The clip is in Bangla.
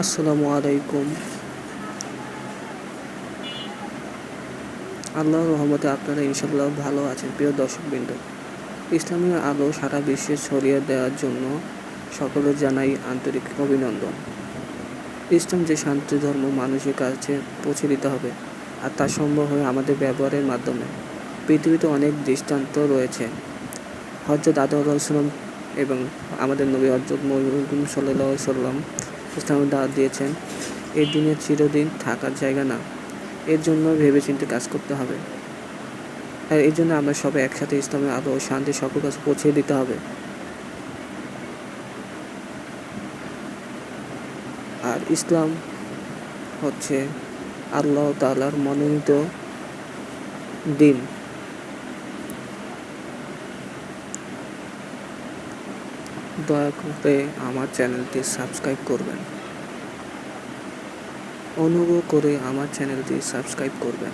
আসসালামু আলাইকুম। আল্লাহর রহমতে আপনারা ইনশাল্লাহ ভালো আছেন। প্রিয় দর্শকবৃন্দ ইসলামী আলো সারা বিশ্বে ছড়িয়ে দেওয়ার জন্য সকলে জানাই আন্তরিক অভিনন্দন। ইসলাম যে শান্তি, ধর্ম, মানুষের কাছে পৌঁছে দিতে হবে আর তা সম্ভব হয় আমাদের ব্যবহারের মাধ্যমে। পৃথিবীতে অনেক দৃষ্টান্ত রয়েছে। হজরত আদম এবং আমাদের নবী হজরত মহিম সাল্লাহ সাল্লাম ইসলামের দাওয়াত দিয়েছেন। এই দুনিয়া চিরদিন থাকার জায়গা না। এর জন্য ভেবেচিন্তে কাজ করতে হবে। আর এই জন্য আমরা সবাই একসাথে ইসলামের আলো ও শান্তি সকল কাছে পৌঁছে দিতে হবে। আর ইসলাম হচ্ছে আল্লাহ তালার মনোনীত দিন। দয়া করে আমার চ্যানেলটি সাবস্ক্রাইব করবেন। অনুগ্রহ করে আমার চ্যানেলটি সাবস্ক্রাইব করবেন।